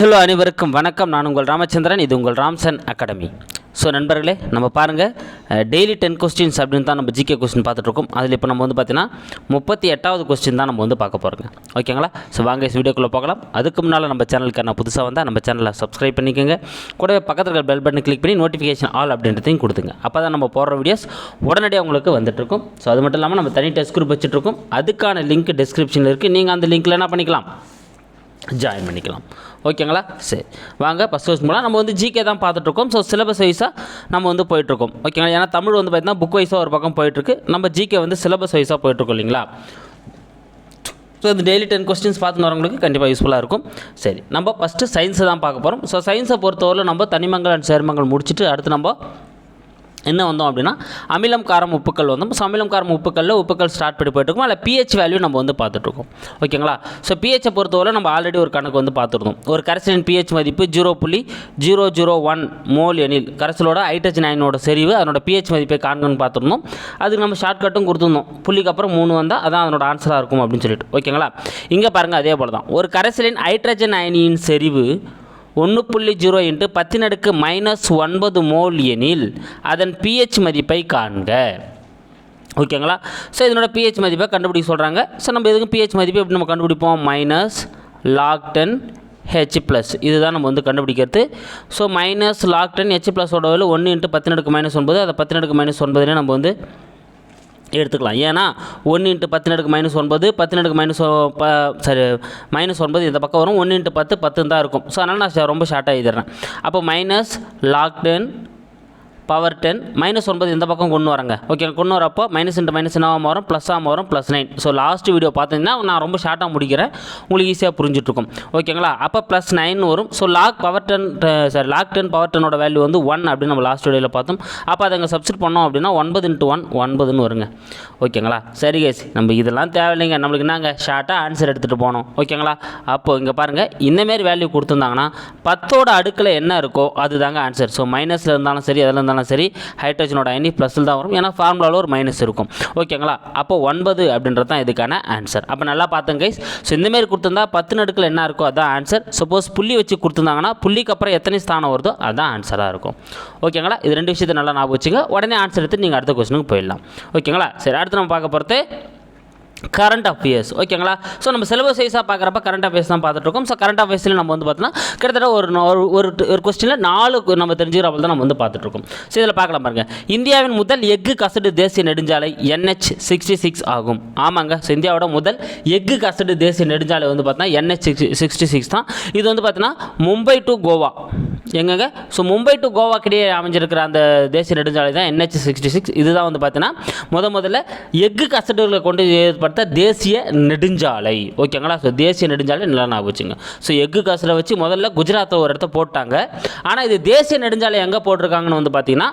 Hello அனைவருக்கும் வணக்கம். நான் உங்கள் ராமச்சந்திரன். இது உங்கள் ராம்சன் அகாடமி. ஸோ நண்பர்களே நம்ம பாருங்கள் டெய்லி டென் கொஸ்டின்ஸ் அப்படின்னு தான் நம்ம ஜிகே கொஸ்டின் பார்த்துட்ருக்கோம். அதில் இப்போ நம்ம வந்து பார்த்தீங்கன்னா முப்பத்தி எட்டாவது கொஸ்டின் தான் நம்ம வந்து பார்க்க போகிறோங்க ஓகேங்களா ஸோ வாங்க வீடியோக்குள்ளே போகலாம். அதுக்கு முன்னால் நம்ம சேனலுக்கு நான் புதுசாக வந்தால் நம்ம சேனலை சப்ஸ்கிரைப் பண்ணிக்கோங்க. கூடவே பக்கத்தில் இருக்கிற பெல் பட்டன் கிளிக் பண்ணி நோட்டிஃபிகேஷன் ஆல் அப்படின்றதையும் கொடுத்துங்க. அப்போ தான் நம்ம போடுற வீடியோஸ் உடனடியாக உங்களுக்கு வந்துட்டுருக்கும் ஸோ அது மட்டும் இல்லாமல் நம்ம தனி டெஸ்ட் குரூப் வச்சுட்ருக்கோம். அதுக்கான லிங்க் டிஸ்கிரிப்ஷனில் இருக்குது நீங்கள் அந்த லிங்க்கில் என்ன பண்ணிக்கலாம்? ஜாயின் பண்ணிக்கலாம். ஓகேங்களா? சரி. வாங்க ஃபஸ்ட் கொஸ்டின் போகலாம் நம்ம வந்து ஜிகே தான் பார்த்துட்ருக்கோம். ஸோ சிலபஸ் வைஸாக நம்ம வந்து போயிட்டுருக்கோம் ஓகேங்களா? ஏன்னா தமிழ் வந்து பார்த்தீங்கன்னா புக் வைஸாக ஒரு பக்கம் போயிட்டுருக்கு நம்ம ஜிகே வந்து சிலபஸ் வைஸாக போயிட்டுருக்கோம் இல்லைங்களா? ஸோ இந்த டெய்லி டென் கொஸ்டின்ஸ் பார்த்துன்னு வரவங்களுக்கு கண்டிப்பாக யூஸ்ஃபுல்லாக இருக்கும். சரி நம்ம ஃபஸ்ட்டு சயின்ஸை தான் பார்க்க போகிறோம் ஸோ சயின்ஸை பொறுத்தவரை நம்ம தனிமங்கள் அண்ட் சேர்மங்கள் முடிச்சுட்டு அடுத்து நம்ம என்ன வந்தோம் அப்படின்னா அமிலம் காரம் உப்புக்கள் வந்தோம். ஸோ அமிலம் காரம் உப்புக்களில் உப்புக்கள் ஸ்டார்ட் பண்ணி போயிட்டுருக்கோம். அதில் பிஹெச் வேல்யூ நம்ம வந்து பார்த்துட்ருக்கோம் ஓகேங்களா? ஸோ பிஹெச்சை பொறுத்தவரை நம்ம ஆல்ரெடி ஒரு கணக்கு வந்து பார்த்துருந்தோம். ஒரு கரைசலின் பிஹெச் மதிப்பு ஜீரோ புள்ளி ஜீரோ ஜீரோ ஒன் மோல் எனில் கரைசலோட ஹைட்ரஜன் அயனோட செறிவு அதனோட பிஹெச் மதிப்பை காண்கன்னு பார்த்துருந்தோம். அதுக்கு நம்ம ஷார்ட்கட்டும் கொடுத்துருந்தோம். புள்ளிக்கு அப்புறம் மூணு வந்தால் அதான் அதனோட ஆன்சராக இருக்கும் அப்படின்னு சொல்லிட்டு. ஓகேங்களா? இங்கே பாருங்கள் அதே போல் தான் ஒரு கரைசலின் ஹைட்ரஜன் அயனியின் செறிவு ஒன்று புள்ளி ஜீரோ இன்ட்டு பத்தின் அடுக்கு மைனஸ் ஒன்பது மோல் எனில் அதன் பிஹெச் மதிப்பை காண்க. ஓகேங்களா? ஸோ இதனோட பிஹெச் மதிப்பை கண்டுபிடிக்க சொல்கிறாங்க ஸோ நம்ம எதுக்கும் பிஹெச் மதிப்பு எப்படி நம்ம கண்டுபிடிப்போம்? Minus log ten H plus இதுதான் நம்ம வந்து கண்டுபிடிக்கிறது. So minus log ten H ப்ளஸோட ஒன்று இன்ட்டு பத்தினடுக்கு மைனஸ் ஒன்பது. அதை பத்தினடுக்கு மைனஸ் ஒன்பதுலேயே நம்ம வந்து எடுத்துக்கலாம். ஏன்னா ஒன்று இன்ட்டு பத்து நடுக்கு மைனஸ் ஒன்பது பத்து நடுக்கு மைனஸ் ப சரி மைனஸ் ஒன்பது இந்த பக்கம் வரும். ஒன்று இன்ட்டு பத்து பத்து தான் இருக்கும். ஸோ அதனால் நான் ரொம்ப ஷார்ட்டாக எழுதிடுறேன். அப்போ minus log ten power ten minus ஒன்பது இந்த பக்கம் கொண்டு வரேங்க. ஓகே கொண்டு வரப்போ மைனஸ் இன்ட்டு மைனஸ் என்னவாக வரும் ப்ளஸ்ஸாக வரும் plus nine so last video பார்த்தீங்கன்னா நான் ரொம்ப ஷார்ட்டாக முடிக்கிறேன். உங்களுக்கு ஈஸியாக புரிஞ்சுட்ருக்கும். ஓகேங்களா அப்போ ப்ளஸ் நைன் வரும். So log power ten sorry log ten power டென்னோட value வந்து ஒன் அப்படின்னு நம்ம லாஸ்ட் வீடியோவில் பார்த்தோம். அப்போ அதை அங்கே சப்ஸ்ட் பண்ணோம் அப்படின்னா ஒன்பது இன்ட்டு ஒன் ஒன்பதுன்னு வருங்க. ஓகேங்களா சரி கேஸ் நம்ம இதெல்லாம் தேவையில்லைங்க. நம்மளுக்கு என்னங்க? ஷார்ட்டாக ஆன்சர் எடுத்துகிட்டு போனோம். ஓகேங்களா அப்போ இங்கே பாருங்கள் இந்தமாரி வேல்யூ கொடுத்துருந்தாங்கன்னா பத்தோட அடுக்கில் என்ன இருக்கோ அதுதாங்க ஆன்சர் ஸோ மைனஸில் இருந்தாலும் சரி அதில் இருந்தாலும் சரி ஹைட்ரஜனோட அயனி ப்ளஸில் தான் வரும். ஏன்னா ஃபார்முலாவில் ஒரு மைனஸ் இருக்கும். ஓகேங்களா அப்போ ஒன்பது அப்படின்றது தான் இதுக்கான ஆன்சர் அப்போ நல்லா பார்த்துங்க கைஸ் ஸோ இந்தமாரி கொடுத்துருந்தா பத்து நடுக்கில் என்ன இருக்கோ அதான் ஆன்சர் சப்போஸ் புள்ளி வச்சு கொடுத்துருந்தாங்கன்னா புள்ளிக்கு அப்புறம் எத்தனை ஸ்தானம் வருதோ அதுதான் ஆன்சராக இருக்கும். ஓகேங்களா இது ரெண்டு விஷயத்தை நல்லா ஞாபகம் வச்சுங்க. உடனே ஆன்சர் எடுத்து நீங்கள் அடுத்த கொஸ்டினுக்கு போயிடலாம். ஓகேங்களா சரி அடுத்து நம்ம பார்க்க போகிறது கரண்ட் அஃபேர்ஸ் ஓகேங்களா ஸோ நம்ம சிலபஸ் வைஸாக பார்க்குறப்ப கரண்ட் அஃபேர்ஸ் தான் பார்த்துட்ருக்கோம் ஸோ கரண்ட் அஃபேர்ஸில் நம்ம வந்து பார்த்தோன்னா கிட்டத்தட்ட ஒரு ஒரு ஒரு கொஸ்டினில் நாலு நம்ம தெரிஞ்சுக்கிறப்ப தான் நம்ம வந்து பார்த்துட்ருக்கோம் ஸோ இதில் பார்க்கலாம் பாருங்கள் இந்தியாவின் முதல் எஃகு கசடு தேசிய நெடுஞ்சாலை என்ஹெச் சிக்ஸ்டி சிக்ஸ் ஆகும். ஆமாங்க. ஸோ இந்தியாவோட முதல் எஃகு கசடு தேசிய நெடுஞ்சாலை வந்து பார்த்தோன்னா என்ஹெச் சிக்ஸ்டி சிக்ஸ்டி சிக்ஸ் தான். இது வந்து பார்த்தீங்கன்னா மும்பை டு கோவா. எங்கங்க? ஸோ மும்பை டு கோவாக்கிடையே அமைஞ்சிருக்கிற அந்த தேசிய நெடுஞ்சாலை தான் என்ஹெச் சிக்ஸ்டி சிக்ஸ் இதுதான் வந்து பார்த்தீங்கன்னா முத முதல்ல எஃகு கசடுகளை கொண்டு ஏற்படுத்த தேசிய நெடுஞ்சாலை. ஓகேங்களா? ஸோ தேசிய நெடுஞ்சாலை நல்லா ஞாபகம் வச்சுங்க. ஸோ எஃகு காசில் வச்சு முதல்ல குஜராத்தை ஒரு இடத்த போட்டாங்க. ஆனால் இது தேசிய நெடுஞ்சாலை எங்கே போட்டிருக்காங்கன்னு வந்து பார்த்தீங்கன்னா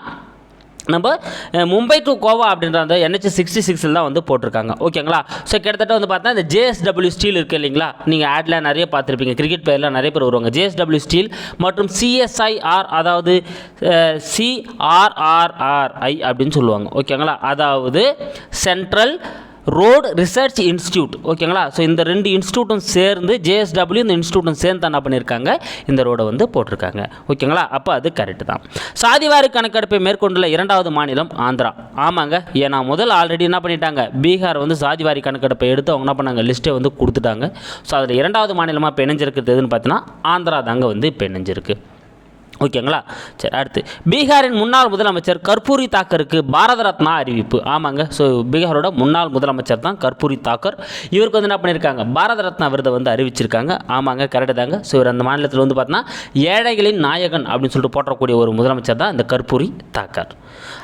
நம்ம மும்பை டு கோவா அப்படின்ற அந்த என்ஹெச் சிக்ஸ்டி சிக்ஸில் தான் வந்து போட்டிருக்காங்க. ஓகேங்களா? ஸோ கிட்டத்தட்ட வந்து பார்த்தா இந்த ஜேஎஸ்டபிள்யூ ஸ்டீல் இருக்குது இல்லைங்களா? நீங்கள் ஆட்ல நிறைய பார்த்துருப்பீங்க. கிரிக்கெட் பிளேயர்லாம் நிறைய பேர் வருவாங்க. ஜேஎஸ்டபிள்யூ ஸ்டீல் மற்றும் சிஎஸ்ஐஆர் அதாவது சிஆர்ஆர்ஆர்ஐ அப்படின்னு சொல்லுவாங்க. ஓகேங்களா? அதாவது சென்ட்ரல் ரோடு ரிசர்ச் இன்ஸ்டியூட் ஓகேங்களா ஸோ இந்த ரெண்டு இன்ஸ்டியூட்டும் சேர்ந்து ஜேஎஸ்டபிள்யூ இந்த இன்ஸ்டியூட்டும் சேர்ந்து என்ன பண்ணியிருக்காங்க இந்த ரோடை வந்து போட்டிருக்காங்க. ஓகேங்களா அப்போ அது கரெக்டு தான். சாதிவாரி கணக்கெடுப்பை மேற்கொண்டுள்ள இரண்டாவது மாநிலம் ஆந்திரா. ஆமாங்க. ஏன்னா முதல் ஆல்ரெடி என்ன பண்ணிட்டாங்க? பீகார் வந்து சாதிவாரி கணக்கெடுப்பை எடுத்து அவங்க என்ன பண்ணாங்க? லிஸ்ட்டை வந்து கொடுத்துட்டாங்க. ஸோ அதில் இரண்டாவது மாநிலமாக இப்போ இணைஞ்சிருக்கிறது எதுன்னு பார்த்தீங்கன்னா ஆந்திரா தாங்க வந்து இப்போ இணைஞ்சிருக்கு ஓகேங்களா சரி அடுத்து. பீகாரின் முன்னாள் முதலமைச்சர் கர்பூரி தாக்கருக்கு பாரத ரத்னா அறிவிப்பு. ஆமாங்க. ஸோ பீகாரோட முன்னாள் முதலமைச்சர் தான் கர்பூரி தாக்கர். இவருக்கு வந்து என்ன பண்ணியிருக்காங்க பாரத ரத்னா விருதை வந்து அறிவிச்சிருக்காங்க. ஆமாங்க கரெக்டு தாங்க. ஸோ இவர் அந்த மாநிலத்தில் வந்து பார்த்தீங்கன்னா ஏழைகளின் நாயகன் அப்படின்னு சொல்லிட்டு போற்றக்கூடிய ஒரு முதலமைச்சர் தான் இந்த கர்பூரி தாக்கர்.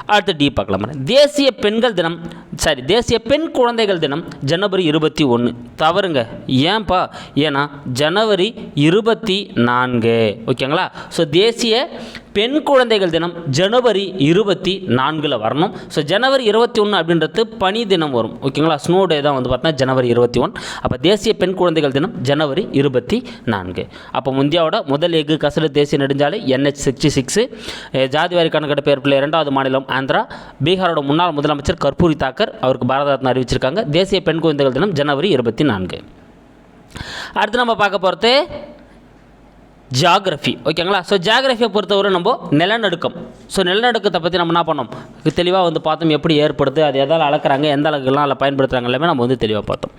அடுத்து டி பார்க்கலாம். தேசிய பெண்கள் தினம் சாரி தேசிய பெண் குழந்தைகள் தினம் ஜனவரி இருபத்தி ஒன்று தவறுங்க. ஏன்பா? ஏன்னா ஜனவரி இருபத்தி நான்கு. ஓகேங்களா? ஸோ தேசிய பெண் குழந்தைகள் தினம் ஜனவரி இருபத்தி நான்கில் வரணும். ஸோ ஜனவரி இருபத்தி ஒன்று அப்படின்றது பனி தினம் வரும். ஓகேங்களா ஸ்னோ டே தான் வந்து பார்த்தீங்கன்னா ஜனவரி இருபத்தி ஒன் அப்போ தேசிய பெண் குழந்தைகள் தினம் ஜனவரி இருபத்தி நான்கு. அப்போ இந்தியாவோட முதல் எஃகு கசடு தேசிய நெடுஞ்சாலை என்ஹெச் சிக்ஸ்டி சிக்ஸு ஜாதிவாரி கணக்கெடுப்பு ஏற்புள்ள இரண்டாவது மாநிலம் ஆந்திரா. பீகாரோட முன்னாள் முதலமைச்சர் கர்பூரி தாக்கர் அவருக்கு பாரத ரத்னா அறிவிச்சிருக்காங்க. தேசிய பெண் குழந்தைகள் தினம் ஜனவரி இருபத்தி நான்கு. அடுத்து நம்ம பார்க்க போகிறது ஜியாகிரஃபி ஓகேங்களா ஸோ ஜியாகிரஃபியை பொறுத்தவரை நம்ம நிலநடுக்கம். ஸோ நிலநடுக்கத்தை பற்றி நம்ம என்ன பண்ணோம்? தெளிவாக வந்து பார்த்தோம் எப்படி ஏற்படுது அது எதால் அளக்குறாங்க எந்த அளவுக்குலாம் அதில் பயன்படுத்துகிறாங்க எல்லாமே நம்ம வந்து தெளிவாக பார்த்தோம்.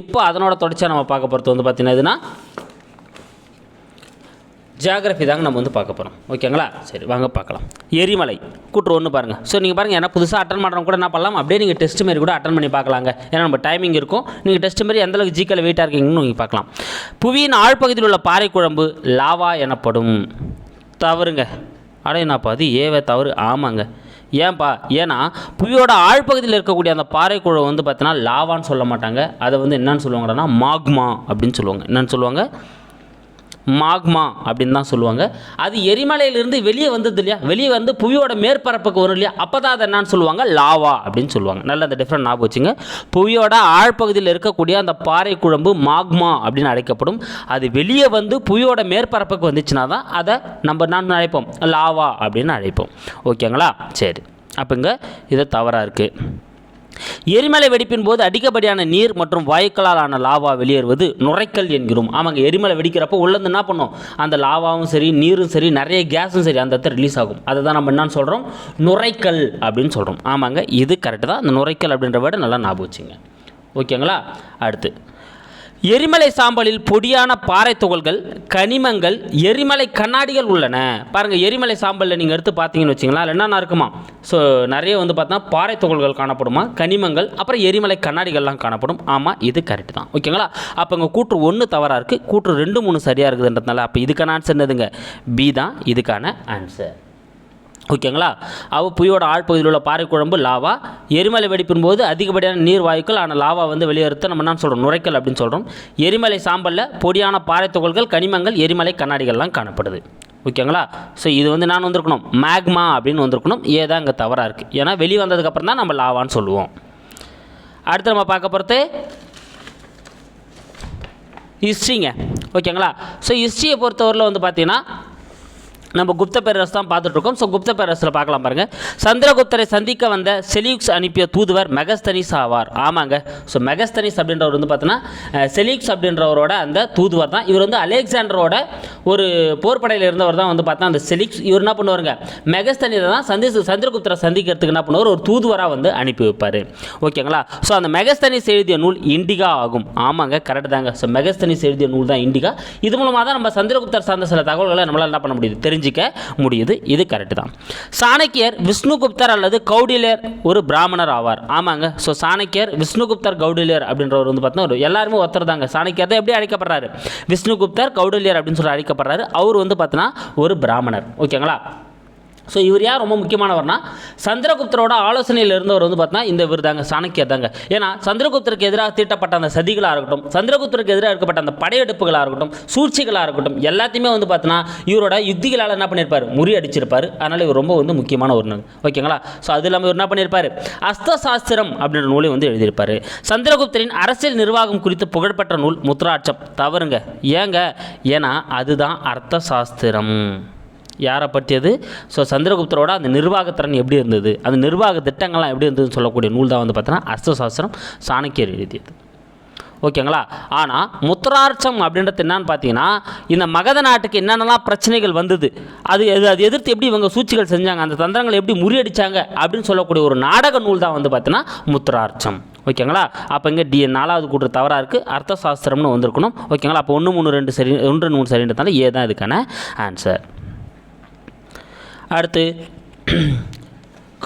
இப்போ அதனோட தொடர்ச்சியாக நம்ம பார்க்க போகிறது வந்து பார்த்தீங்கன்னா ஜியாகிரஃபி தாங்க நம்ம வந்து பார்க்க போகிறோம் ஓகேங்களா? சரி வாங்க பார்க்கலாம். எரிமலை கூற்று ஒன்று பாருங்கள் ஸோ நீங்கள் பாருங்கள் ஏன்னா புதுசாக அட்டன் பண்ணுறவங்க கூட என்ன பண்ணலாம்? அப்படியே நீங்கள் டெஸ்ட் மாரி கூட அட்டன் பண்ணி பார்க்கலாங்க. ஏன்னா நம்ம டைமிங் இருக்கும். நீங்கள் டெஸ்ட் மாரி எந்தளவுக்கு ஜிக்கல் வெயிட்டாக இருக்கீங்கன்னு நீங்கள் பார்க்கலாம். புவியின் ஆழ்பகுதியில் உள்ள பாறை குழம்பு லாவா எனப்படும். தவறுங்க. அட என்னப்பா அது? ஏவே தவறு. ஆமாங்க. ஏன்பா? ஏன்னா புவியோட ஆழ்பகுதியில் இருக்கக்கூடிய அந்த பாறை வந்து பார்த்தீங்கன்னா லாவான்னு சொல்ல மாட்டாங்க. அதை வந்து என்னன்னு சொல்லுவாங்கன்னா மாக்மா அப்படின்னு சொல்லுவாங்க. என்னன்னு சொல்லுவாங்க? மாக்மா அப்படின்னு தான் சொல்லுவாங்க. அது எரிமலையிலிருந்து வெளியே வந்தது இல்லையா? வெளியே வந்து புவியோட மேற்பரப்புக்கு வரும் இல்லையா? அப்போ தான் அதை என்னன்னு சொல்லுவாங்க? லாவா அப்படின்னு சொல்லுவாங்க. நல்ல அந்த டிஃப்ரெண்ட் ஞாபகம் வச்சுங்க. புவியோட ஆழ்பகுதியில் இருக்கக்கூடிய அந்த பாறை குழம்பு மாக்மா அப்படின்னு அழைக்கப்படும். அது வெளியே வந்து புவியோட மேற்பரப்புக்கு வந்துச்சுன்னா தான் அதை நம்ம நான் அழைப்போம் லாவா அப்படின்னு அழைப்போம். ஓகேங்களா? சரி. அப்போங்க இது தவறாக இருக்குது எரிமலை வெடிப்பின் போது அதிகப்படியான நீர் மற்றும் வாயுக்களால் ஆன லாவா வெளியேறுவது நுரைக்கல் என்கிறோம். ஆமாங்க எரிமலை வெடிக்கிறப்போ உள்ளேருந்து என்ன பண்ணும்? அந்த லாவாவும் சரி நீரும் சரி நிறைய கேஸும் சரி அந்த இடத்துல ரிலீஸ் ஆகும். அதை தான் நம்ம என்னன்னு சொல்கிறோம் நுரைக்கல் அப்படின்னு சொல்கிறோம் ஆமாங்க இது கரெக்டு தான். அந்த நுரைக்கல் அப்படின்ற வேர்டு நல்லா ஞாபகம் வச்சுங்க. ஓகேங்களா? அடுத்து. எரிமலை சாம்பலில் பொடியான பாறை துகள்கள் கனிமங்கள் எரிமலை கண்ணாடிகள் உள்ளன. பாருங்கள் எரிமலை சாம்பலில் நீங்கள் எடுத்து பார்த்தீங்கன்னு வச்சிங்களா என்னென்ன இருக்குமா? ஸோ நிறைய வந்து பார்த்தா பாறை துகள்கள் காணப்படுமா கனிமங்கள் அப்புறம் எரிமலை கண்ணாடிகள்லாம் காணப்படும். ஆமாம் இது கரெக்ட் தான். ஓகேங்களா அப்போ இங்கே கூற்று ஒன்று தவறாக இருக்குது கூற்று ரெண்டு மூணு சரியாக இருக்குதுன்றதுனால அப்போ இதுக்கான ஆன்சர் என்னதுங்க? பி தான் இதுக்கான ஆன்சர் ஓகேங்களா? அவள் புயோட ஆழ்பகுதியில் உள்ள பாறை குழம்பு லாவா. எரிமலை வெடிப்பின் போது அதிகப்படியான நீர் வாயுக்கள் ஆனால் லாவா வந்து வெளியேறுத்த நம்ம என்ன சொல்கிறோம் நுரைக்கல் அப்படின்னு சொல்கிறோம் எரிமலை சாம்பலில் பொடியான பாறை துகள்கள் கனிமங்கள் எரிமலை கண்ணாடிகள்லாம் காணப்படுது. ஓகேங்களா? ஸோ இது வந்து நான் வந்திருக்கணும் மேக்மா அப்படின்னு வந்திருக்கணும். ஏதான் இங்கே தவறாக இருக்குது ஏன்னா வெளியே வந்ததுக்கப்புறம் தான் நம்ம லாவான்னு சொல்லுவோம். அடுத்து நம்ம பார்க்க போகிறது ஹிஸ்ட்ரிங்க. ஓகேங்களா? ஸோ ஹிஸ்ட்ரியை பொறுத்தவரையில் வந்து பார்த்தீங்கன்னா நம்ம குப்த பேரரசு தான் பார்த்துட்ருக்கோம். ஸோ குப்த பேரரசில் பார்க்கலாம் பாருங்கள் சந்திரகுப்தரை சந்திக்க வந்த செலியூக்ஸ் அனுப்பிய தூதுவர் மெகஸ்தனிஸ் ஆவார். ஆமாங்க. ஸோ மெகஸ்தனிஸ் அப்படின்றவர் வந்து பார்த்தீங்கன்னா செலியூக்ஸ் அப்படின்றவரோட அந்த தூதுவர் தான். இவர் வந்து அலெக்சாண்டரோட ஒரு போர்ப்படையில் இருந்தவர் தான் வந்து பார்த்தா அந்த செலிக்ஸ். இவர் என்ன பண்ணுவாருங்க? மெகஸ்தனியை தான் சந்தி சந்திரகுப்தரை சந்திக்கிறதுக்கு என்ன பண்ணுவார்? ஒரு தூதுவராக வந்து அனுப்பி வைப்பார். ஓகேங்களா? ஸோ அந்த மெகஸ்தனிஸ் எழுதிய நூல் இண்டிகா ஆகும். ஆமாங்க கரெக்ட் தாங்க. ஸோ மெகஸ்தனிஸ் எழுதிய நூல் தான் இண்டிகா. இது மூலமாக தான் நம்ம சந்திரகுப்தர் சார்ந்த சில தகவல்களை நம்மளால் என்ன பண்ண முடியுது? தெரிஞ்சு தெரிஞ்சுக்க முடியுது. இது கரெக்ட் தான். சாணக்கியர் விஷ்ணுகுப்தர் அல்லது கௌடில்யர் ஒரு பிராமணர் ஆவார். ஆமாங்க. ஸோ சாணக்கியர் விஷ்ணுகுப்தர் கௌடில்யர் அப்படின்றவர் வந்து பார்த்தீங்கன்னா ஒரு எல்லாருமே ஒருத்தர் தாங்க. சாணக்கியர் தான் எப்படி அழைக்கப்படுறாரு? விஷ்ணுகுப்தர் கௌடில்யர் அப்படின்னு சொல்லி அழைக்கப்படுறாரு. அவர் வந்து பார்த்தோன்னா ஒரு பிராமணர். ஓகேங்களா? ஸோ இவர் யார்? ரொம்ப முக்கியமானவர்னா சந்திரகுப்தரோட ஆலோசனையில் இருந்தவர் வந்து பார்த்தா இந்த இவர் தாங்க சாணக்கியர் தாங்க. ஏன்னா சந்திரகுப்தருக்கு எதிராக தீட்டப்பட்ட அந்த சதிகளாக இருக்கட்டும் சந்திரகுப்தருக்கு எதிராக இருக்கப்பட்ட அந்த படையெடுப்புகளாக இருக்கட்டும் சூழ்ச்சிகளாக இருக்கட்டும் எல்லாத்தையுமே வந்து பார்த்தோன்னா இவரோட யுத்திகளால் என்ன பண்ணியிருப்பார் முறியடிச்சிருப்பார் அதனால் இவர் ரொம்ப வந்து முக்கியமான ஒரு நூல் ஓகேங்களா? ஸோ அது இல்லாமல் இவர் என்ன பண்ணியிருப்பார் அஸ்த சாஸ்திரம் அப்படின்ற நூலை வந்து எழுதியிருப்பார். சந்திரகுப்தரின் அரசியல் நிர்வாகம் குறித்து புகழ்பெற்ற நூல் முத்ராட்சம். தவறுங்க. ஏங்க? ஏன்னா அதுதான் அர்த்த சாஸ்திரம் யாரை பற்றியது? ஸோ சந்திரகுப்தரோட அந்த நிர்வாகத்திறன் எப்படி இருந்தது? அந்த நிர்வாக திட்டங்கள்லாம் எப்படி இருந்ததுன்னு சொல்லக்கூடிய நூல் தான் வந்து பார்த்தீங்கன்னா அர்த்தசாஸ்திரம் சாணக்கியர் எழுதியது. ஓகேங்களா? ஆனால் முத்திரார்ச்சம் அப்படின்றது என்னன்னு பார்த்தீங்கன்னா இந்த மகத நாட்டுக்கு என்னென்னலாம் பிரச்சனைகள் வந்தது? அது எது அது எதிர்த்து எப்படி இவங்க சூழ்ச்சிகள் செஞ்சாங்க? அந்த தந்திரங்களை எப்படி முறியடிச்சாங்க? அப்படின்னு சொல்லக்கூடிய ஒரு நாடக நூல் தான் வந்து பார்த்தீங்கன்னா முத்திரார்ச்சம். ஓகேங்களா? அப்போ இங்கே டி நாலாவது கூற்று தவறாக இருக்குது அர்த்த சாஸ்திரம்னு வந்திருக்கணும். ஓகேங்களா? அப்போ ஒன்று மூணு ரெண்டு சரி ஒன்று மூணு சரின்றதுனால ஏ தான் இதுக்கான ஆன்சர் அடுத்து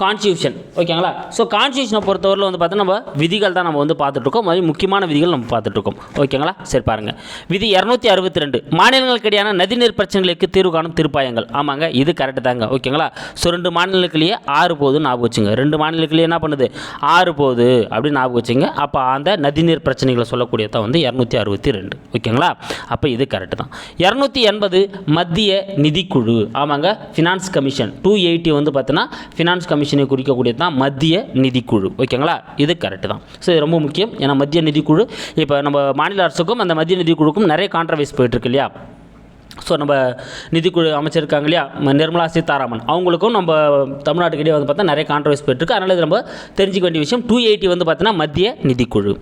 கான்ஸ்டியூஷன் ஓகேங்களா ஸோ கான்ஸ்டியூஷனை பொறுத்தவரையில் வந்து பார்த்தா நம்ம விதிகள் தான் நம்ம வந்து பார்த்துட்ருக்கோம். மாதிரி முக்கியமான விதிகள் நம்ம பார்த்துட்ருக்கோம். ஓகேங்களா சரி பாருங்கள் விதி இரநூத்தி அறுபத்தி ரெண்டு. மாநிலங்களுக்கிடையான நதிநீர் பிரச்சனைகளுக்கு தீர்வு காணும் தீர்ப்பாயங்கள். ஆமாங்க இது கரெக்டு தாங்க. ஓகேங்களா ஸோ ரெண்டு மாநிலங்களுக்குள்ளேயே ஆறு போகுது ஞாபகம் வச்சுங்க. ரெண்டு மாநிலங்களுக்குள்ளேயே என்ன பண்ணுது? ஆறு போகுது அப்படின்னு ஞாபகம் வச்சுங்க. அப்போ அந்த நதிநீர் பிரச்சனைகளை சொல்லக்கூடியதான் வந்து இரநூத்தி அறுபத்தி ரெண்டு. ஓகேங்களா அப்போ இது கரெக்டு தான். இரநூத்தி எண்பது மத்திய நிதிக்குழு. ஆமாங்க ஃபினான்ஸ் கமிஷன் டூ எயிட்டி வந்து பார்த்தீங்கன்னா ஃபினான்ஸ் கமிஷன் குறிக்கக்கூடியது தான் மத்திய நிதிக்குழு. ஓகேங்களா? இது கரெக்டு தான். ஸோ இது ரொம்ப முக்கியம். ஏன்னா மத்திய நிதிக்குழு இப்போ நம்ம மாநில அரசுக்கும் அந்த மத்திய நிதிக்குழுக்கும் நிறைய கான்ட்ரவைஸ் போயிட்டுருக்கு இல்லையா? ஸோ நம்ம நிதிக்குழு அமைச்சர் இருக்காங்க இல்லையா? நிர்மலா சீதாராமன். அவங்களுக்கும் நம்ம தமிழ்நாட்டுக்கிட்டே வந்து பார்த்தா நிறைய கான்ட்ரவர்ஸ் போயிட்டுருக்கு. அதனால் இது நம்ம தெரிஞ்சிக்க வேண்டிய விஷயம் டூ எயிட்டி வந்து பார்த்தீங்கன்னா மத்திய நிதிக்குழு.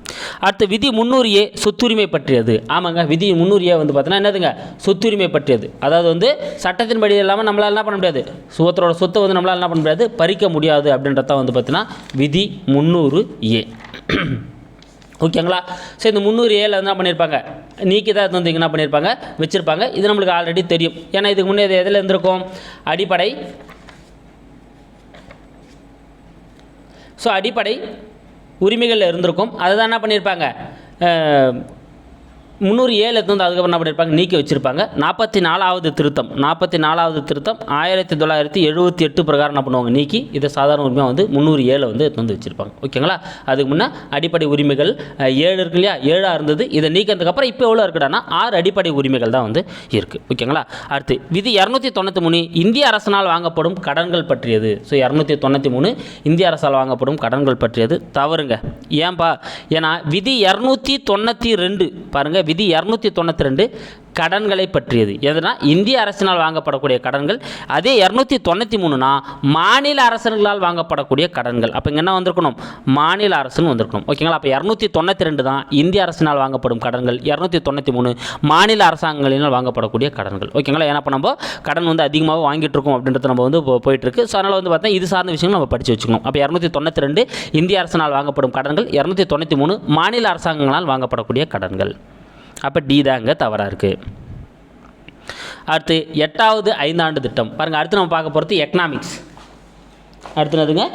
அடுத்து விதி முந்நூறு ஏ சொத்துரிமை பற்றியது. ஆமாங்க விதி முந்நூறு ஏ வந்து பார்த்தீங்கன்னா என்னதுங்க? சொத்துரிமை பற்றியது. அதாவது வந்து சட்டத்தின்படி இல்லாமல் நம்மளால் என்ன பண்ண முடியாது? சுகத்தரோட சொத்தை வந்து நம்மளால் என்ன பண்ண முடியாது? பறிக்க முடியாது அப்படின்றத வந்து பார்த்தீங்கன்னா விதி முந்நூறு ஏ. ஓகேங்களா? சரி இந்த முந்நூறு ஏழில் என்ன பண்ணியிருப்பாங்க நீக்கி தான் எடுத்து வந்து என்ன பண்ணியிருப்பாங்க வச்சுருப்பாங்க. இது நம்மளுக்கு ஆல்ரெடி தெரியும். ஏன்னா இதுக்கு முன்னே இது எதில் இருந்திருக்கும்? அடிப்படை. ஸோ அடிப்படை உரிமைகளில் இருந்திருக்கும். அதை தான் என்ன பண்ணியிருப்பாங்க முந்நூறு ஏழு வந்து அதுக்கப்புறம் என்ன பண்ணியிருப்பாங்க நீக்கி வச்சுருப்பாங்க. நாற்பத்தி நாலாவது திருத்தம். நாற்பத்தி நாலாவது திருத்தம் ஆயிரத்தி தொள்ளாயிரத்தி எழுபத்தி எட்டு பிரகாரம் என்ன பண்ணுவாங்க? நீக்கி. இதை சாதாரண உரிமையாக வந்து முந்நூறு ஏழை வந்து எடுத்து வந்து வச்சுருப்பாங்க. ஓகேங்களா? அதுக்கு முன்னே அடிப்படை உரிமைகள் ஏழு இருக்கு இல்லையா? ஏழாக இருந்தது. இதை நீக்கிறதுக்கப்புறம் இப்போ எவ்வளோ இருக்குடானா ஆறு அடிப்படை உரிமைகள் தான் வந்து இருக்குது ஓகேங்களா? அடுத்து விதி இரநூத்தி தொண்ணூற்றி மூணு இந்திய அரசினால் வாங்கப்படும் கடன்கள் பற்றியது. ஸோ இரநூத்தி தொண்ணூற்றி மூணு இந்திய அரசால் வாங்கப்படும் கடன்கள் பற்றியது. தவறுங்க. ஏன்பா? ஏன்னா விதி இரநூத்தி தொண்ணூற்றி ரெண்டு பாருங்கள் விதி இரநூத்தி தொண்ணூற்றி ரெண்டு கடன்களை பற்றியது. எதுனா இந்திய அரசினால் வாங்கப்படக்கூடிய கடன்கள் அதே இரநூத்தி தொண்ணூற்றி மூணுனா மாநில அரசுகளால் வாங்கப்படக்கூடிய கடன்கள். அப்போ இங்கே என்ன வந்திருக்கணும்? மாநில அரசுன்னு வந்திருக்கணும். ஓகேங்களா? அப்போ இரநூத்தி தொண்ணூற்றி ரெண்டு தான் இந்திய அரசினால் வாங்கப்படும் கடன்கள். இரநூத்தி தொண்ணூற்றி மூணு மாநில அரசாங்கங்களினால் வாங்கப்படக்கூடிய கடன்கள். ஓகேங்களா? ஏன்னா இப்போ நம்ம கடன் வந்து அதிகமாக வாங்கிட்டு இருக்கோம் அப்படின்றது நம்ம வந்து போயிட்டுருக்கு. ஸோ அதனால் வந்து பார்த்தா இது சார்ந்த விஷயங்கள் நம்ம படித்து வச்சுக்கணும். அப்போ இரநூத்தி தொண்ணூற்றி ரெண்டு இந்திய அரசினால் வாங்கப்படும் கடன்கள் இரநூத்தி தொண்ணூற்றி மூணு மாநில அரசாங்கங்களால் வாங்கப்படக்கூடிய கடன்கள். அப்போ டி தாங்க தவறாக இருக்குது அடுத்து எட்டாவது ஐந்தாண்டு திட்டம். பாருங்கள் அடுத்து நம்ம பார்க்க போகிறது எக்கனாமிக்ஸ் அடுத்ததுங்க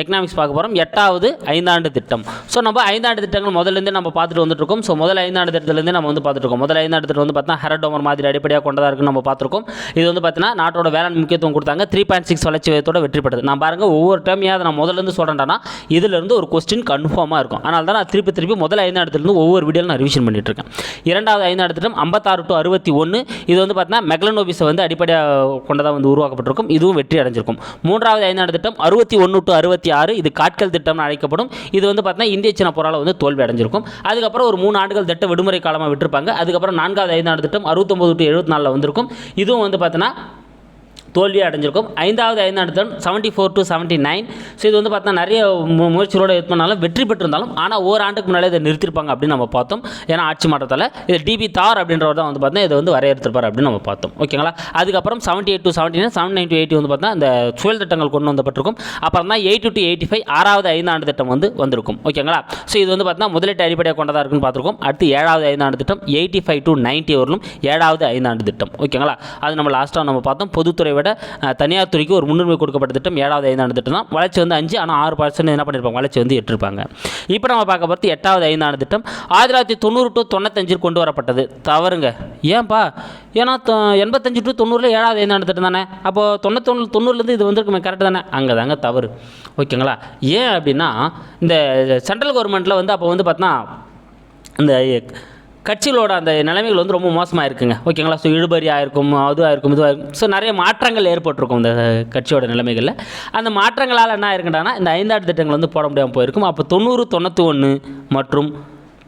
எக்கனாமிக்ஸ் பார்க்க போகிறோம் எட்டாவது ஐந்தாண்டு திட்டம். ஸோ நம்ம ஐந்தாண்டு திட்டங்கள் முதல்லேருந்தே நம்ம பார்த்துட்டு வந்துட்டுருக்கோம். ஸோ முதல் ஐந்தாண்டு திட்டத்துலேருந்து நம்ம வந்து பார்த்துருக்கோம் முதல் ஐந்தாண்டு திட்டம் வந்து பார்த்தா ஹெரடோமர் மாதிரி அடிப்படையாக கொண்டதாக இருக்குன்னு நம்ம பார்த்துருக்கோம். இது வந்து பார்த்தீங்கன்னா நாட்டோட வேளாண் முக்கியத்துவம் கொடுத்தாங்க. த்ரீ பாயிண்ட் சிக்ஸ் வளர்ச்சி விகிதத்தோட வெற்றி பெற்றது. நான் பாருங்கள் ஒவ்வொரு டைமையாவது நான் முதல்லேருந்து சொல்கிறேன்டானா இதிலிருந்து ஒரு கொஸ்டின் கன்ஃபார்மாக இருக்கும். அதனால தான் நான் திருப்பி திருப்பி முதல் ஐந்து திட்டத்துலேருந்து ஒவ்வொரு வீடியோவில் நான் ரிவிஷன் பண்ணிட்டு இருக்கேன். இரண்டாவது ஐந்தாண்டு திட்டம் ஐம்பத்தாறு டு அறுபத்தி ஒன்று இது வந்து பார்த்தீங்கன்னா மெக்லனோபிஸை வந்து அடிப்படையாக கொண்டதாக வந்து உருவாக்கப்பட்டிருக்கும். இதுவும் வெற்றி அடைஞ்சிருக்கும். மூன்றாவது ஐந்தாண்டு திட்டம் அறுபத்தி ஒன்று டு அறுபத்தி ஆறு இது காட்கல் திட்டம்னு அழைக்கப்படும். இது வந்து பார்த்தீங்கன்னா இந்திய சீன போரால் வந்து தோல்வி அடைஞ்சிருக்கும். அதுக்கப்புறம் ஒரு மூணு ஆண்டுகள் திட்டம் விடுமுறை காலமாக விட்டுருப்பாங்க. அதுக்கப்புறம் நான்காவது ஐந்தாண்டு திட்டம் அறுபத்தொம்பது டு எழுபத்தி நாலில் வந்திருக்கும். இதுவும் வந்து பார்த்தீங்கன்னா தோல்வி அடைஞ்சிருக்கும். ஐந்தாவது ஐந்தாண்டு திட்டம் seventy four to seventy nine so இது வந்து பார்த்தா நிறைய முயற்சிகளோடு இது பண்ணாலும் வெற்றி பெற்றிருந்தாலும் ஆனால் ஓராண்டுக்கு முன்னாலே இதை நிறுத்திருப்பாங்க அப்படின்னு நம்ம பார்த்தோம். ஏன்னா ஆட்சி மாற்றத்தால். இது டிபி தார் அப்படின்றவர் தான் வந்து பார்த்தீங்கன்னா இதை வந்து வரையறுத்திருப்பார் அப்படின்னு நம்ம பார்த்தோம். ஓகேங்களா அதுக்கப்புறம் seventy eight to seventy nine seven nine to eighty வந்து பார்த்தா இந்த சுயல் திட்டங்கள் கொண்டு வந்தப்பட்டிருக்கும். அப்புறம் தான் எயிட்டி டு எயிட்டி ஃபைவ் ஆறாவது ஐந்தாண்டு திட்டம் வந்து வந்திருக்கும். ஓகேங்களா ஸோ இது வந்து பார்த்தீங்கன்னா முதலீட்டு அடிப்படையாக கொண்டதாக இருக்குன்னு பார்த்துருக்கோம். அடுத்து ஏழாவது ஐந்தாண்டு திட்டம் எயிட்டி ஃபைவ் டு நைன்ட்டி வரலும் ஏழாவது ஐந்தாண்டு திட்டம். ஓகேங்களா அது நம்ம லாஸ்ட்டாக நம்ம பார்த்தோம். பொதுத்துறை விட அஹ், தனியார் துறைக்கு ஒரு முன்னுரிமை கொடுக்கப்பட்ட திட்டம் ஏழாவது ஐந்தாண்டு திட்டம் தான். வளர்ச்சி வந்து அஞ்சு ஆனால் ஆறு பர்சன்ட் என்ன பண்ணியிருப்பாங்க வளர்ச்சி வந்து எட்டிருப்பாங்க. இப்போ நம்ம பார்க்க பார்த்து எட்டாவது ஐந்தாண்டு திட்டம். ஆயிரத்தி தொள்ளாயிரத்தி தொண்ணூறு டு தொண்ணூத்தஞ்சில் கொண்டு வரப்பட்டது. தவறுங்க. ஏன்பா? ஏன்னா தொ- எண்பத்தஞ்சு டு தொண்ணூறில் ஏழாவது ஐந்தாண்டு திட்டம் தானே? அப்போது தொண்ணூத்தொன்று தொண்ணூறுலேருந்து இது வந்திருக்குமே கரெக்டு தானே? அங்கே தாங்க தவறு. ஓகேங்களா? ஏன் அப்படின்னா இந்த சென்ட்ரல் கவர்மெண்ட்டில் வந்து அப்போ வந்து பார்த்தா இந்த கட்சிகளோட அந்த நிலைமைகள் வந்து ரொம்ப மோசமாக இருக்குங்க ஓகேங்களா? ஸோ இழுபறியாக இருக்கும் அதுவாக ஆயிருக்கும் இதுவாக இருக்கும். ஸோ நிறைய மாற்றங்கள் ஏற்பட்டிருக்கும் இந்த கட்சியோட நிலைமைகளில். அந்த மாற்றங்களால் என்ன ஆயிருக்குண்டானா இந்த ஐந்தாண்டு திட்டங்கள் வந்து போட முடியாமல் போயிருக்கும். அப்போ தொண்ணூறு தொண்ணூற்றி ஒன்று மற்றும்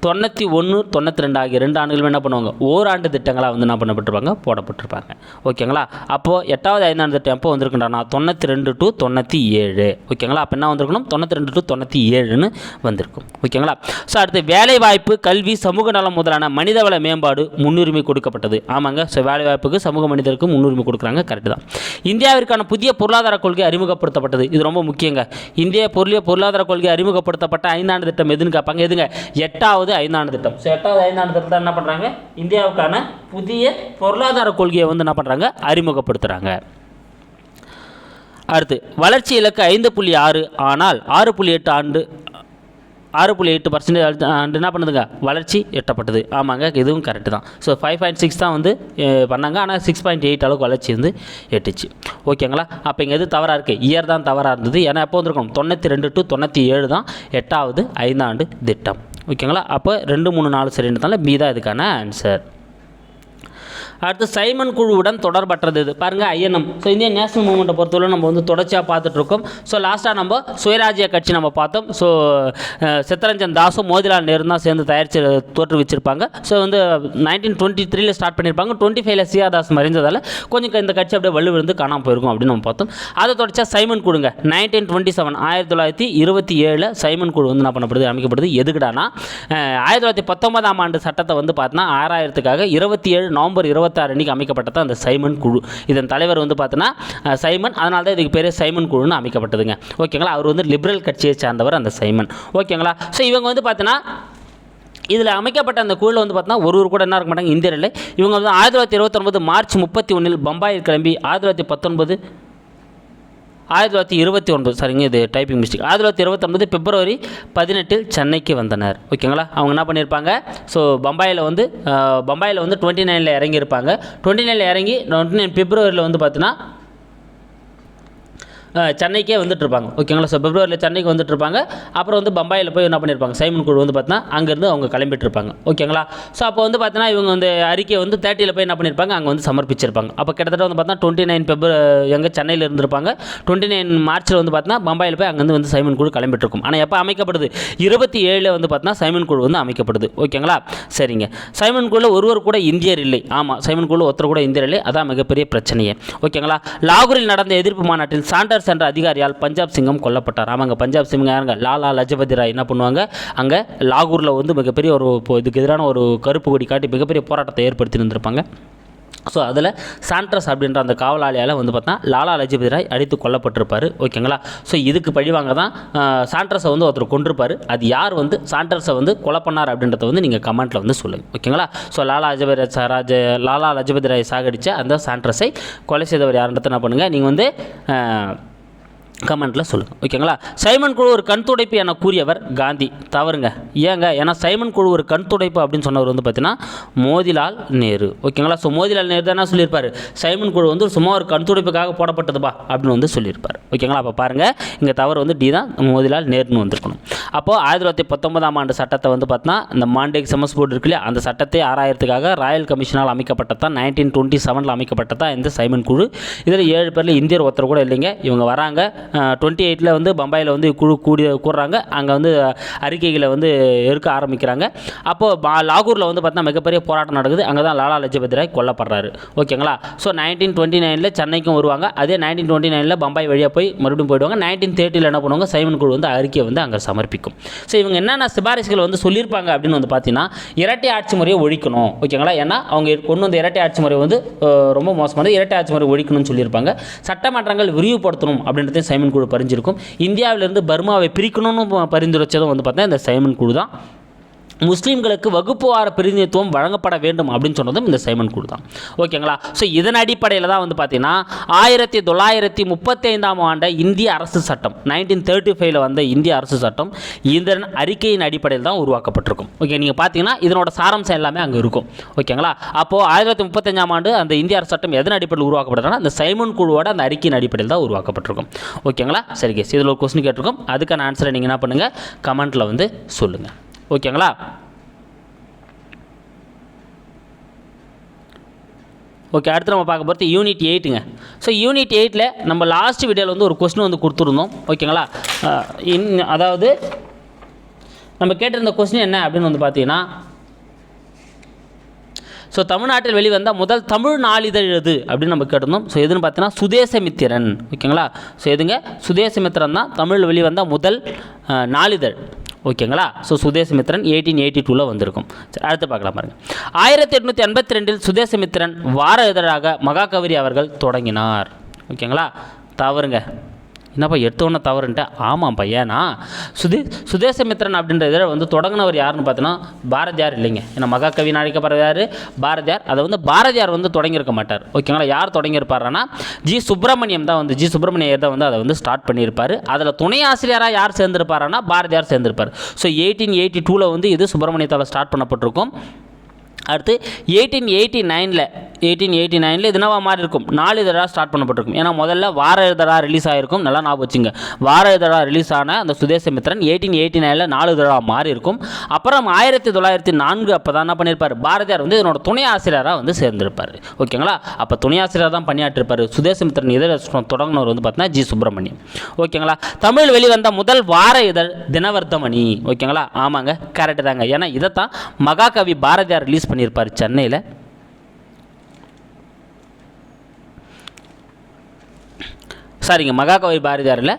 தொண்ணூற்றி ஒன்று தொண்ணூற்றி ரெண்டு ஆகிய ரெண்டு ஆண்டுகளும் என்ன பண்ணுவாங்க? ஓராண்டு திட்டங்களாக வந்து என்ன பண்ணப்பட்டிருப்பாங்க? போடப்பட்டிருப்பாங்க. ஓகேங்களா? அப்போது எட்டாவது ஐந்தாண்டு திட்டம் எப்போ வந்திருக்குண்டானா தொண்ணூற்றி ரெண்டு டு தொண்ணூற்றி ஏழு. ஓகேங்களா? அப்போ என்ன வந்திருக்கணும்? தொண்ணூற்றி ரெண்டு டு தொண்ணூற்றி ஏழுன்னு வந்திருக்கும். ஓகேங்களா? ஸோ அடுத்து வேலைவாய்ப்பு கல்வி சமூக நலம் முதலான மனிதவள மேம்பாடு முன்னுரிமை கொடுக்கப்பட்டது. ஆமாங்க. ஸோ வேலைவாய்ப்புக்கு சமூக மனிதருக்கு முன்னுரிமை கொடுக்குறாங்க. கரெக்டு தான். இந்தியாவிற்கான புதிய பொருளாதார கொள்கை அறிமுகப்படுத்தப்பட்டது. இது ரொம்ப முக்கியங்க. இந்திய பொருளிய பொருளாதார கொள்கை அறிமுகப்படுத்தப்பட்ட ஐந்தாண்டு திட்டம் எதுன்னு கேட்பாங்க? எதுங்க? எட்டாவது ஐந்தாண்டு திட்டம். ஸோ எட்டாவது ஐந்தாண்டு திட்டம் என்ன பண்ணுறாங்க இந்தியாவுக்கான புதிய பொருளாதார கொள்கையை வந்து என்ன பண்ணுறாங்க அறிமுகப்படுத்துகிறாங்க அடுத்து வளர்ச்சி இலக்கு ஐந்து புள்ளி ஆறு ஆனால் ஆறு புள்ளி எட்டு ஆண்டு ஆறு புள்ளி எட்டு பர்சன்டேஜ் ஆண்டு என்ன பண்ணுதுங்க? வளர்ச்சி எட்டப்பட்டது. ஆமாங்க இதுவும் கரெக்டு தான். ஸோ ஃபைவ் பாயிண்ட் சிக்ஸ் தான் வந்து பண்ணாங்க. ஆனால் சிக்ஸ் பாயிண்ட் எயிட் அளவுக்கு வளர்ச்சி வந்து எட்டுச்சு. ஓகேங்களா அப்போ இங்கே எது தவறாக இருக்குது இயர் தான் தவறாக இருந்தது. ஏன்னா எப்போ வந்துருக்கணும்? தொண்ணூற்றி ரெண்டு டு தொண்ணூற்றி ஏழு தான் எட்டாவது ஐந்தாண்டு திட்டம். ஓகேங்களா? அப்போ ரெண்டு மூணு நாலு சரின்றதால பி தான் இதுக்கான ஆன்சர் அடுத்து சைமன் குழுவுடன் தொடர்பற்றது இது. பாருங்கள் ஐஎன்எம். ஸோ இந்தியன் நேஷனல் மூமெண்ட்டை பொறுத்தவரை நம்ம வந்து தொடர்ச்சியாக பார்த்துட்ருக்கோம். ஸோ லாஸ்ட்டாக நம்ம சுயராஜ்ய கட்சி நம்ம பார்த்தோம். ஸோ சித்தரஞ்சன் தாஸும் மோதிலால் நேரு தான் சேர்ந்து தயாரித்து தோற்றுவிச்சிருப்பாங்க ஸோ வந்து நைன்டீன் டுவெண்ட்டி த்ரீல ஸ்டார்ட் பண்ணியிருப்பாங்க. டுவெண்ட்டி ஃபைவ்ல சிஆர் தாஸ் மறைந்ததால் கொஞ்சம் இந்த கட்சி அப்படியே வலு விழுந்து காணாமல் போயிருக்கும் அப்படின்னு நம்ம பார்த்தோம். அதை தொடர்ச்சியாக சைமன் குழுங்க. நைன்டீன் டுவெண்ட்டி செவன் ஆயிரத்தி தொள்ளாயிரத்தி இருபத்தி ஏழில் சைமன் குழு வந்து என்ன பண்ணப்படுது அமைக்கப்படுது. எதுக்குடானா ஆயிரத்தி தொள்ளாயிரத்தி பத்தொன்பதாம் ஆண்டு சட்டத்தை வந்து பார்த்தோன்னா ஆறாயிரத்துக்காக இருபத்தி ஏழு நவம்பர் இருபத்தாறு அன்றைக்கி அமைக்கப்பட்டது அந்த சைமன் குழு. இதன் தலைவர் வந்து பார்த்தோன்னா சைமன். அதனால தான் இதுக்கு பேர் சைமன் குழுன்னு அமைக்கப்பட்டதுங்க. ஓகேங்களா? அவர் வந்து லிபரல் கட்சியை சார்ந்தவர் அந்த சைமன். ஓகேங்களா? ஸோ இவங்க வந்து பார்த்தோன்னா இதில் அமைக்கப்பட்ட அந்த குழுவில் வந்து பார்த்தீங்கன்னா ஒரு ஒரு கூட என்ன இருக்க மாட்டாங்க? இந்தியரில் இவங்க வந்து ஆயிரத்தி தொள்ளாயிரத்தி இருபத்தொன்பது மார்ச் முப்பத்தி ஒன்றில் பம்பாயில் கிளம்பி ஆயிரத்தி தொள்ளாயிரத்தி பத்தொன்பது ஆயிரத்தி தொள்ளாயிரத்தி இருபத்தி ஒன்பது சரிங்க இது டைப்பிங் மிஸ்டேக் ஆயிரத்தி தொள்ளாயிரத்தி இருபத்தொன்பது பிப்ரவரி பதினெட்டில் சென்னைக்கு வந்தனர். ஓகேங்களா? அவங்க என்ன பண்ணியிருப்பாங்க? ஸோ பம்பாயில் வந்து பம்பாயில் வந்து டுவெண்ட்டி நைனில் இறங்கியிருப்பாங்க. டுவெண்ட்டி நைனில் இறங்கி டுவெண்ட்டி நைன் பிப்ரவரியில் வந்து பார்த்தீங்கன்னா சென்னைக்கே வந்துட்டு இருப்பாங்க ஓகேங்களா? ஸோ பிப்ரவரியில் சென்னைக்கு வந்துட்டு இருப்பாங்க அப்புறம் வந்து பம்பாயில் போய் என்ன பண்ணியிருப்பாங்க சைமன் குழு வந்து பார்த்தீங்கன்னா அங்கேருந்து அவங்க கிளம்பிட்டு இருப்பாங்க ஓகேங்களா? ஸோ அப்போ வந்து பார்த்தீங்கன்னா இவங்க வந்து அறிக்கையை வந்து தேர்ட்டியில் போய் என்ன பண்ணியிருப்பாங்க அங்கே வந்து சமர்ப்பிச்சிருப்பாங்க. அப்போ கிட்டத்தட்ட வந்து பார்த்தீங்கன்னா டுவெண்ட்டி நைன் பிப்ரவரி எங்கே சென்னையில் இருந்திருப்பாங்க. டுவெண்ட்டி நைன் மார்ச்சில் வந்து பார்த்தீங்கன்னா பம்பாயில் போய் அங்கேருந்து வந்து சைமன் குழு கிளம்பிட்டுருக்கும். ஆனால் எப்போ அமைக்கப்படுது? இருபத்தி ஏழில் வந்து பார்த்தீங்கன்னா சைமன் குழு வந்து அமைக்கப்படுது. ஓகேங்களா? சரிங்க. சைமன் குழு ஒருவர் கூட இந்தியர் இல்லை. ஆமாம் சைமன் குழு ஒருத்தர் கூட இந்தியர் இல்லை. அதான் மிகப்பெரிய பிரச்சனையே. ஓகேங்களா? லாகூரில் நடந்த எதிர்ப்பு மாநாட்டில் சாண்டர்ஸ் என்ற அதிகாரியால் பஞ்சாப் சிங்கம் கொல்லப்பட்டார். ஆமாங்க பஞ்சாப் சிங்கம் யாருங்க? லாலா லஜபதி ராய் என்ன பண்ணுவாங்க? அங்கே லாகூரில் வந்து மிகப்பெரிய ஒரு இதுக்கு எதிரான ஒரு கருப்பு கொடி காட்டி மிகப்பெரிய போராட்டத்தை ஏற்படுத்தி இருந்திருப்பாங்க. ஸோ அதில் சாண்ட்ரஸ் அப்படின்ற அந்த காவலாளியால் வந்து பார்த்தா லாலா லஜபதி ராய் அடித்து கொல்லப்பட்டிருப்பார். ஓகேங்களா? ஸோ இதுக்கு பழிவாங்க தான் சாண்ட்ரஸை வந்து ஒருத்தர் கொண்டிருப்பார் அது யார் வந்து சாண்ட்ரஸை வந்து கொலை பண்ணார் அப்படின்றத வந்து நீங்கள் கமெண்ட்டில் வந்து சொல்லுங்கள் ஓகேங்களா? ஸோ லாலா லஜபதி ராய் ராஜ லாலா லஜபதி ராய் சாகடித்த அந்த சாண்ட்ரஸை கொலை செய்தவர் யாருன்றதை என்ன பண்ணுங்கள் நீங்கள் வந்து கமெண்ட்டில் சொல்லுங்கள் ஓகேங்களா? சைமன் குழு ஒரு கண் துடைப்பு என கூறியவர் காந்தி. தவறுங்க. ஏங்க? ஏன்னா சைமன் குழு ஒரு கண் துடைப்பு அப்படின்னு சொன்னவர் வந்து பார்த்தீங்கன்னா மோதிலால் நேரு. ஓகேங்களா? ஸோ மோதிலால் நேரு தான் என்ன சொல்லியிருப்பார். சைமன் குழு வந்து சும்மா ஒரு கண் துடைப்புக்காக போடப்பட்டதுப்பா அப்படின்னு வந்து சொல்லியிருப்பார். ஓகேங்களா? அப்போ பாருங்கள் இங்கே தவறு வந்து டி தான் மோதிலால் நேருன்னு வந்திருக்கணும். அப்போது ஆயிரத்தி தொள்ளாயிரத்தி பத்தொன்பதாம் ஆண்டு சட்டத்தை வந்து பார்த்தீங்கன்னா இந்த மாண்டேக் செமஸ் போர்டு இருக்கு இல்லையா? அந்த சட்டத்தை ஆராயறதுக்காக ராயல் கமிஷனால் அமைக்கப்பட்டதான் நைன்டீன் டுவெண்ட்டி செவனில் அமைக்கப்பட்டதான் இந்த சைமன் குழு. இதில் ஏழு பேரில் இந்தியர் ஒருத்தர் கூட இல்லைங்க. இவங்க வராங்க. டுவெண்ட்டி எயிட்டில் வந்து பம்பாயில் வந்து குழு கூடி கூடுறாங்க. அங்கே வந்து அறிக்கைகளை வந்து எடுக்க ஆரம்பிக்கிறாங்க. அப்போது பா லாகூரில் வந்து பார்த்தா மிகப்பெரிய போராட்டம் நடக்குது. அங்கே தான் லாலா லஜபதி ராய் கொல்லப்படுறாரு. ஓகேங்களா? ஸோ நைன்டீன் டுவெண்ட்டி நைனில் சென்னைக்கும் வருவாங்க. அதே நைன்டீன் டுவெண்ட்டி நைனில் பம்பாய் வழியாக போய் மறுபடியும் போயிடுவாங்க. நைன்டீன் தேர்ட்டியில் என்ன பண்ணுவாங்க? சைமன் குழு வந்து அறிக்கையை வந்து அங்கே சமர்ப்பிக்கும். ஸோ இவங்க என்னென்ன சிபாரிசுகள் வந்து சொல்லியிருப்பாங்க அப்படின்னு வந்து பார்த்தீங்கன்னா இரட்டை ஆட்சி முறையை ஒழிக்கணும். ஓகேங்களா? ஏன்னா அவங்க கொண்டு வந்த இரட்டை ஆட்சி முறை வந்து ரொம்ப மோசமானது. இரட்டை ஆட்சி முறை ஒழிக்கணும்னு சொல்லியிருப்பாங்க. சட்டமன்றங்கள் விரிவுபடுத்தணும் அப்படின்றதையும் சைமன் குழு பறிஞ்சிருக்கும். இந்தியாவிலிருந்து பர்மாவை பிரிக்கணும்னு பரிந்துரைச்சதும் வந்து பார்த்தா இந்த சைமன் குழு தான் முஸ்லீம்களுக்கு வகுப்பு வார பிரதிநிதித்துவம் வழங்கப்பட வேண்டும் அப்படின்னு சொன்னதும் இந்த சைமன் குழு தான். ஓகேங்களா? ஸோ இதன் அடிப்படையில் தான் வந்து பார்த்தீங்கன்னா ஆயிரத்தி தொள்ளாயிரத்தி முப்பத்தி ஐந்தாம் ஆண்டு இந்திய அரசு சட்டம் நைன்டீன் தேர்ட்டி ஃபைவ்ல வந்த இந்திய அரசு சட்டம் இதன் அறிக்கையின் அடிப்படையில் தான் உருவாக்கப்பட்டிருக்கும். ஓகே நீங்கள் பார்த்தீங்கன்னா இதனோட சாராம்சம் எல்லாமே அங்கே இருக்கும். ஓகேங்களா? அப்போது ஆயிரத்தி தொள்ளாயிரத்தி முப்பத்தஞ்சாம் ஆண்டு அந்த இந்திய அரசு சட்டம் எதன் அடிப்படையில் உருவாக்கப்பட்டதுன்னா அந்த சைமன் குழுவோட அந்த அறிக்கையின் அடிப்படையில் தான் உருவாக்கப்பட்டிருக்கும். ஓகேங்களா? சரி கேஸ் இதில் ஒரு கொஸ்டின் கேட்டிருக்கோம். அதுக்கான ஆன்சரை நீங்கள் என்ன பண்ணுங்கள் கமெண்ட்டில் வந்து சொல்லுங்கள் ஓகேங்களா? ஓகே அடுத்து நம்ம பார்க்க போகிறது யூனிட் எயிட்டுங்க ஸோ யூனிட் எயிட்டில் நம்ம லாஸ்ட் வீடியோவில் வந்து ஒரு கொஸ்டின் வந்து கொடுத்துருந்தோம். ஓகேங்களா? இன் அதாவது நம்ம கேட்டிருந்த கொஸ்டின் என்ன அப்படின்னு வந்து பார்த்தீங்கன்னா ஸோ தமிழ்நாட்டில் வெளிவந்த முதல் தமிழ் நாளிதழ் எது அப்படின்னு நம்ம கேட்டிருந்தோம். ஸோ எதுன்னு பார்த்தீங்கன்னா சுதேசமித்திரன். ஓகேங்களா? ஸோ எதுங்க? சுதேசமித்திரன் தான் தமிழில் வெளிவந்த முதல் நாளிதழ். ஓகேங்களா? ஸோ சுதேசமித்ரன் எயிட்டீன் எயிட்டி டூவில் வந்திருக்கும். சரி அடுத்து பார்க்கலாம் பாருங்கள் ஆயிரத்தி எட்நூற்றி எண்பத்தி ரெண்டில் சுதேசமித்ரன் வார இதழாக மகாகவி அவர்கள் தொடங்கினார். ஓகேங்களா? தவறுங்க. என்னப்பா எடுத்தோன்னே தவறுன்ட்டு? ஆமாம்ப்பா ஏன்னா சுதே சுதேசமித்ரன் அப்படின்ற இதில் வந்து தொடங்கினவர் யாருன்னு பார்த்தோன்னா பாரதியார் இல்லைங்க. ஏன்னா மகாகவின்னு அழைக்கப்படுறாரு பாரதியார். அதை வந்து பாரதியார் வந்து தொடங்கியிருக்க மாட்டார். ஓகேங்களா? யார் தொடங்கியிருப்பாருன்னா ஜி. சுப்பிரமணியம் தான் வந்து ஜி. சுப்பிரமணியர் தான் வந்து அதை வந்து ஸ்டார்ட் பண்ணியிருப்பார். அதில் துணை ஆசிரியராக யார் சேர்ந்திருப்பாருன்னா பாரதியார் சேர்ந்திருப்பார். ஸோ எயிட்டீன் எயிட்டி டூவில் வந்து இது சுப்பிரமணியத்தால் ஸ்டார்ட் பண்ணப்பட்டிருக்கும். அடுத்து எயிட்டீன் எயிட்டி நைனில் எயிட்டீன் எயிட்டி நைனில் இது என்னவா மாதிரி இருக்கும்? நாலு இதழாக ஸ்டார்ட் பண்ணப்பட்டிருக்கும். ஏன்னா முதல்ல வார இதழாக ரிலீஸ் ஆகிருக்கும் நல்லா ஞாபகம் வச்சுங்க. வார இதழாக ரிலீஸ் ஆன அந்த சுதேசமித்ரன் எயிட்டீன் எயிட்டி நைனில் நாலு இதழாக மாறி இருக்கும். அப்புறம் ஆயிரத்தி தொள்ளாயிரத்தி நான்கு அப்போ தான் என்ன பண்ணியிருப்பார் பாரதியார் வந்து இதனோட துணை ஆசிரியராக வந்து சேர்ந்திருப்பார். ஓகேங்களா? அப்போ துணை ஆசிரியர் தான் பணியாற்றிருப்பார். சுதேசமித்ரன் இதழ் தொடங்கினவர் வந்து பார்த்தீங்கன்னா ஜி. சுப்பிரமணியம். ஓகேங்களா? தமிழ் வெளிவந்த முதல் வார இதழ் தினவர்த்தமணி ஓகேங்களா? ஆமாங்க. கரெக்டு தாங்க. ஏன்னா இதைத்தான் மகாகவி பாரதியார் ரிலீஸ் பண்ணியிருப்பார் சென்னையில். சாரிங்க மகாகவி பாரதியாரில்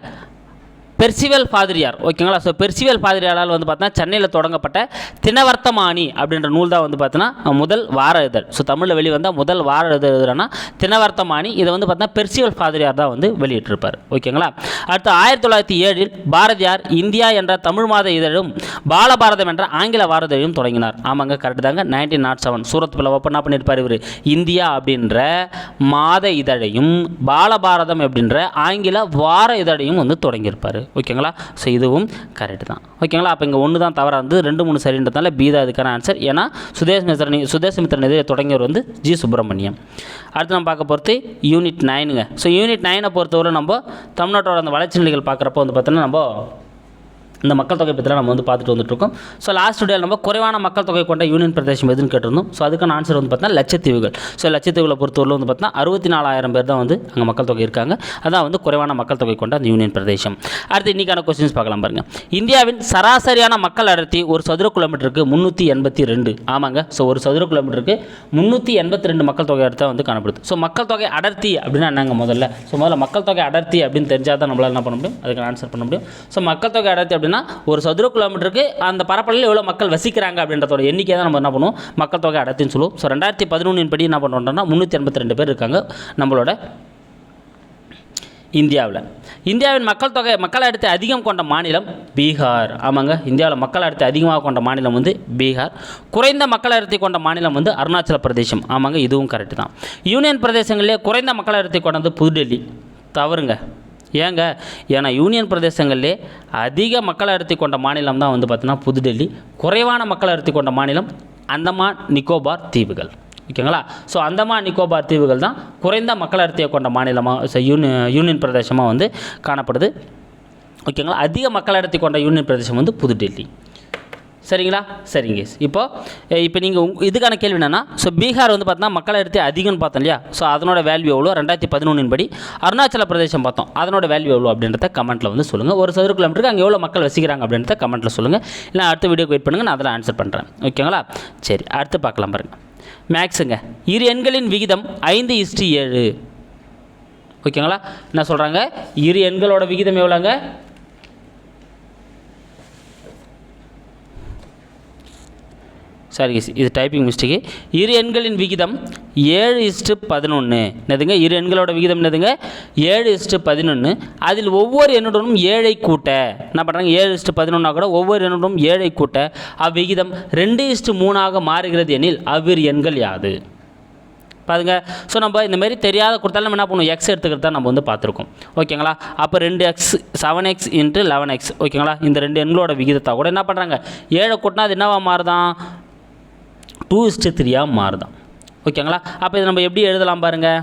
பெர்சிவல் பாதிரியார் ஓகேங்களா? ஸோ பெர்சிவல் பாதிரியாரால் வந்து பார்த்தீங்கன்னா சென்னையில் தொடங்கப்பட்ட தினவர்த்தமானி அப்படின்ற நூல் தான் வந்து பார்த்தீங்கன்னா முதல் வார இதழ். ஸோ தமிழில் வெளிவந்தால் முதல் வார இதழ் எதுனா தினவர்த்தமானி. இதை வந்து பார்த்தீங்கன்னா பெர்சிவல் பாதிரியார் தான் வந்து வெளியிட்டிருப்பார் ஓகேங்களா? அடுத்து ஆயிரத்தி தொள்ளாயிரத்தி ஏழில் பாரதியார் இந்தியா என்ற தமிழ் மாத இதழும் பாலபாரதம் என்ற ஆங்கில வாரதழையும் தொடங்கினார். ஆமாங்க கரெக்ட் தாங்க. நைன்டீன் நாட் செவன் சூரத் பிள்ளை என்ன பண்ணியிருப்பார் இவர்? இந்தியா அப்படின்ற மாத இதழையும் பாலபாரதம் அப்படின்ற ஆங்கில வார இதழையும் வந்து தொடங்கியிருப்பார். ஓகேங்களா? ஸோ இதுவும் கரெக்ட் தான். ஓகேங்களா? அப்போ இங்கே ஒன்று தான் தவறாக இருந்து ரெண்டு மூணு சரின்றதுனால பி தான் இதுக்கான ஆன்சர் ஏன்னா சுதேஷ் மித்ரன் சுதேஷ் மித்ரன் இதை தொடங்கியவர் வந்து ஜி சுப்பிரமணியம். அடுத்து நம்ம பார்க்க பொறுத்து யூனிட் நைனுங்க ஸோ யூனிட் நைனை பொறுத்தவரை நம்ம தமிழ்நாட்டோட அந்த வளர்ச்சி நிலைகள் பார்க்குறப்போ வந்து பார்த்தோன்னா நம்ம இந்த மக்கள் தொகை பற்றிலாம் நம்ம வந்து பார்த்துட்டு வந்துட்டுருக்கோம். ஸோ லாஸ்ட் டே நம்ம குறைவான மக்கள் தொகை கொண்ட யூனியன் பிரதேசம் எதுன்னு கேட்டிருந்தோம். ஸோ அதுக்கான ஆன்சர் வந்து பார்த்தீங்கன்னா லட்சத்தீவுகள். ஸோ லட்சத்தீவுகளை பொறுத்தவரை வந்து பார்த்தீங்கன்னா அறுபத்தி நாலாயிரம் பேர் தான் வந்து அங்கே மக்கள் தொகை இருக்காங்க. அதான் வந்து குறைவான மக்கள் தொகை கொண்ட அந்த யூனியன் பிரதேசம். அடுத்து இன்றைக்கான கொஸ்டின்ஸ் பார்க்கலாம் பாருங்க. இந்தியாவின் சராசரியான மக்கள் அடர்த்தி ஒரு சதுர கிலோமீட்டருக்கு முந்நூற்றி எண்பத்தி ரெண்டு. ஆமாங்க. ஸோ ஒரு சதுர கிலோமீட்டருக்கு முந்நூற்றி எண்பத்தி ரெண்டு மக்கள் தொகை அடுத்த வந்து காணப்படுது. ஸோ மக்கள் தொகை அடர்த்தி அப்படின்னா என்னங்க முதல்ல? ஸோ முதல்ல மக்கள் தொகை அடர்த்தி அப்படின்னு தெரிஞ்சால் தான் நம்மளால் என்ன பண்ண முடியும்? அதுக்கு ஆன்சர் பண்ண முடியும். ஸோ மக்கள் தொகை அடர்த்தி அப்படின்னா ஒரு சதுர கிலோமீட்டருக்கு அந்த பரப்பளவில் எவ்வளோ மக்கள் வசிக்கிறாங்க அப்படின்றதோட எண்ணிக்கை தான் நம்ம என்ன பண்ணுவோம்? மக்கள் தொகை அடர்த்தின்னு சொல்லுவோம். ஸோ ரெண்டாயிரத்தி பதினொன்றின் படி என்ன பண்ணுறோம்னா முந்நூற்றி எண்பத்தி ரெண்டு பேர் இருக்காங்க நம்மளோட இந்தியாவில். இந்தியாவின் மக்கள் தொகை மக்கள் அடர்த்தி அதிகம் கொண்ட மாநிலம் பீகார். ஆமாங்க இந்தியாவில் மக்கள் அடர்த்தி அதிகமாக கொண்ட மாநிலம் வந்து பீகார். குறைந்த மக்கள் அடர்த்தி கொண்ட மாநிலம் வந்து அருணாச்சல பிரதேசம். ஆமாங்க இதுவும் கரெக்டு தான். யூனியன் பிரதேசங்களிலே குறைந்த மக்கள் அடர்த்தி கொண்டது புதுடெல்லி. தவறுங்க. ஏங்க ஏன்னா யூனியன் பிரதேசங்களிலே அதிக மக்கள் அடர்த்தி கொண்ட மாநிலம் தான் வந்து பார்த்தீங்கன்னா புதுடெல்லி. குறைவான மக்கள் அடர்த்தி கொண்ட மாநிலம் அந்தமான் நிக்கோபார் தீவுகள். ஓகேங்களா? ஸோ அந்தமான் நிக்கோபார் தீவுகள் தான் குறைந்த மக்கள் அடர்த்தியை கொண்ட மாநிலமாக யூனி யூனியன் பிரதேசமாக வந்து காணப்படுது. ஓகேங்களா? அதிக மக்கள் அடர்த்தி கொண்ட யூனியன் பிரதேசம் வந்து புதுடெல்லி. சரிங்களா? சரிங்க. இப்போ இப்போ நீங்கள் உங் இதுக்கான கேள்வி என்னென்னா ஸோ பீகார் வந்து பார்த்தீங்கன்னா மக்கள் அடர்த்தி அதிகம்னு பார்த்தோம் இல்லையா? ஸோ அதனோட வேல்யூ எவ்வளோ? ரெண்டாயிரத்தி பதினொன்றின் படி அருணாச்சல பிரதேசம் பார்த்தோம். அதனோட வேல்யூ எவ்வளோ? அப்படின்றத கமெண்ட்டில் வந்து சொல்லுங்கள் ஒரு சதுர கிலோமீட்டருக்கு அங்கே எவ்வளோ மக்கள் வசிக்கிறாங்க? அப்படின்றத கமெண்ட்டில் சொல்லுங்கள் இல்லை அடுத்த வீடியோக்கு வெயிட் பண்ணுங்கள் நான் அதில் ஆன்சர் பண்ணுறேன் ஓகேங்களா? சரி அடுத்து பார்க்கலாம் பாருங்கள் மேக்ஸுங்க இரு எண்களின் விகிதம் ஐந்து இஸ்டி ஏழு. ஓகேங்களா? என்ன சொல்கிறாங்க இரு எண்களோட விகிதம் எவ்வளோங்க? சாரி இது டைப்பிங் மிஸ்டேக்கு இரு எண்களின் விகிதம் ஏழு இஸ்ட்டு பதினொன்று என்னதுங்க? இரு எண்களோட விகிதம் என்னதுங்க? ஏழு இஸ்ட்டு பதினொன்று அதில் ஒவ்வொரு எண்ணுடனும் ஏழை கூட்ட. என்ன பண்ணுறாங்க ஏழு இஸ்ட்டு பதினொன்னா கூட ஒவ்வொரு எண்ணுடனும் ஏழை கூட்ட. அவ்விகிதம் ரெண்டு இஸ்ட்டு மூணாக மாறுகிறது எனில் அவ்விரு எண்கள் யாது? பாருங்க. ஸோ நம்ம இந்தமாரி தெரியாத கொடுத்தாலும் நம்ம என்ன பண்ணுவோம்? எக்ஸ் எடுத்துக்கிறது தான் நம்ம வந்து பார்த்துருக்கோம். ஓகேங்களா அப்போ ரெண்டு X seven X into eleven X ஓகேங்களா இந்த ரெண்டு எண்களோட விகிதத்தை கூட என்ன பண்ணுறாங்க ஏழை கூட்டினா அது என்னவா மாறுதான்? டூ இஸ்ட்டு த்ரீயாக மாறுதான். ஓகேங்களா? அப்போ இதை நம்ம எப்படி எழுதலாம் பாருங்கள்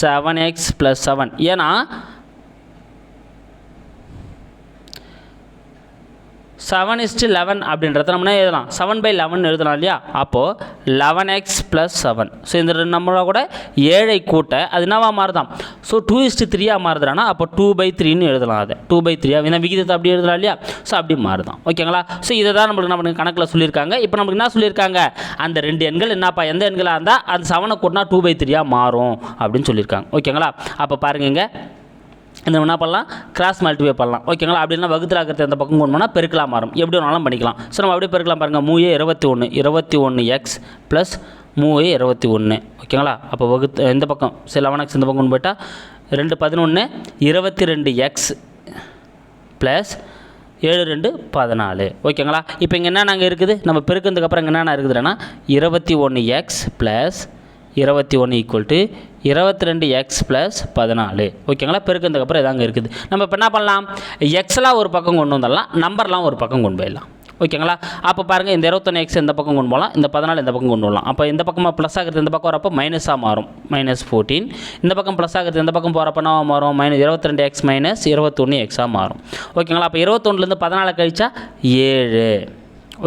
செவன் எக்ஸ் ப்ளஸ் செவன் ஏன்னா செவன் இஸ்ட்டு லெவன் அப்படின்றத நம்ம எழுதலாம். செவன் பை லெவன் எழுதலாம் இல்லையா? அப்போது eleven X plus seven so இந்த ரெண்டு நம்பரோட கூட ஏழை கூட்ட அது என்னவா மாறுதான் ஸோ டூ இஸ்ட்டு த்ரீயாக மாறுதுனா அப்போ டூ பை த்ரீன்னு எழுதலாம் அதை. டூ பை த்ரீயாக இந்த விகிதத்தை அப்படி எழுதலாம் இல்லையா? ஸோ அப்படி மாறுதான் ஓகேங்களா ஸோ இதை தான் நம்மளுக்கு நம்ம கணக்கில் சொல்லியிருக்காங்க. இப்போ நம்மளுக்கு என்ன சொல்லியிருக்காங்க? அந்த ரெண்டு எண்கள் என்னப்பா? எந்த எண்களாக இருந்தால் அந்த செவனை கூட்டினா டூ பை த்ரீயாக மாறும் அப்படின்னு சொல்லியிருக்காங்க. ஓகேங்களா அப்போ பாருங்க இந்த என்ன பண்ணலாம்? கிராஸ் மல்டிவே பண்ணலாம். ஓகேங்களா அப்படின்னா வகுத்தில் இருக்கிறது அந்த பக்கம் கொண்டு போனால் பெருக்கலாம் மாறும். எப்படி வேணாலும் பண்ணிக்கலாம். ஸோ நம்ம அப்படியே பெருக்கலாம் பாருங்கள் மூயே இருபத்தி ஒன்று இருபத்தி ஒன்று எக்ஸ் ப்ளஸ் மூவே இருபத்தி ஒன்று ஓகேங்களா அப்போ வகுத்து இந்த பக்கம்? சரி லெவன் எக்ஸ் இந்த பக்கம் கொண்டு போயிட்டால் ரெண்டு பதினொன்று இருபத்தி ரெண்டு எக்ஸ் ப்ளஸ் ஏழு ரெண்டு பதினாலு. ஓகேங்களா இப்போ இங்கே என்னென்ன அங்கே இருக்குது? நம்ம பெருக்கிறதுக்கப்புறம் இங்கே என்னென்ன இருக்குதுன்னா இருபத்தி ஒன்று எக்ஸ் ப்ளஸ் இருபத்தி ஒன்று ஈக்குவல் டு இருபத்தி ரெண்டு எக்ஸ் ப்ளஸ் பதினாலு. ஓகேங்களா? பெருக்கிறதுக்கப்புறம் இதாங்க இருக்குது. நம்ம இப்போ என்ன பண்ணலாம்? எக்ஸ்லாம் ஒரு பக்கம் கொண்டு வந்துடலாம். நம்பர்லாம் ஒரு பக்கம் கொண்டு போயிடலாம். ஓகேங்களா? அப்போ பாருங்கள் இந்த இருபத்தொன்று எக்ஸ் இந்த பக்கம் கொண்டு போகலாம். இந்த பதினாலு இந்த பக்கம் கொண்டு போகலாம். அப்போ இந்த பக்கமாக ப்ளஸ் ஆகிறது இந்த பக்கம் வரப்போ மைனஸாக மாறும். மைனஸ் ஃபோர்டீன் இந்த பக்கம் ப்ளஸ் ஆகிறது இந்த பக்கம் போகிறப்ப என்ன மாறும்? மைனஸ் இருபத்தி ரெண்டு எக்ஸ் மைனஸ் இருபத்தொன்று எக்ஸாக மாறும். ஓகேங்களா? அப்போ இருபத்தொன்னுலேருந்து பதினாலு கழிச்சா ஏழு.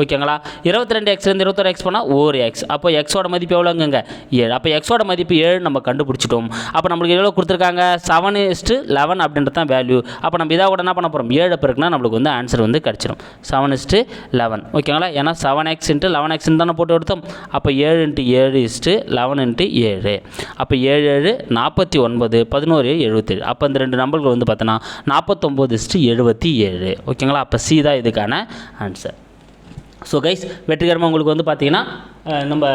ஓகேங்களா? இருபத்தி ரெண்டு எக்ஸ்லேருந்து இருபத்தொரு எக்ஸ் பண்ணால் ஒரு எக்ஸ் அப்போ எக்ஸோட மதிப்பு எவ்வளோங்க ஏழு. அப்போ எக்ஸோட மதிப்பு ஏழு நம்ம கண்டுபிடிச்சிட்டோம். அப்போ நம்மளுக்கு எவ்வளோ கொடுத்துருக்காங்க? செவன் இஸ்ட்டு லெவன் அப்படின்றது தான் வேல்யூ அப்போ நம்ம இதாக கூட என்ன பண்ண போகிறோம் ஏழு பிறகுனா நம்மளுக்கு வந்து ஆன்சர் வந்து கிடச்சிடும் செவன் இஸ்ட்டு லெவன் ஓகேங்களா? ஏன்னா செவன் எக்ஸ் இன்ட்டு லெவன் எக்ஸ்ன்னு தானே போட்டு எடுத்தோம். அப்போ ஏழு இன்ட்டு ஏழு இஸ்ட்டு லெவன் இன்ட்டு ஏழு. அப்போ ஏழு ஏழு நாற்பத்தி ஒன்பது பதினோரு எழுபத்தேழு. அப்போ இந்த ரெண்டு நம்பர்கள் வந்து பார்த்தோன்னா நாற்பத்தொம்போது இஸ்ட்டு எழுபத்தி ஏழு. ஓகேங்களா? அப்போ சி தான் இதுக்கான ஆன்சர் ஸோ கைஸ் வெற்றிகரமாக உங்களுக்கு வந்து பார்த்தீங்கன்னா நம்ம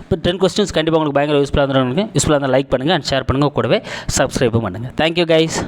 இப்போ டென் கொஸ்டின்ஸ் கண்டிப்பாக உங்களுக்கு பயங்கர யூஸ்ஃபுல்லாக இருந்தாலும் யூஸ்ஃபுல்லாக இருந்தால் லைக் பண்ணுங்கள் அண்ட் ஷேர் பண்ணுங்கள் கூடவே சப்ஸ்கிரைபும் பண்ணுங்கள் தேங்க்யூ கைஸ்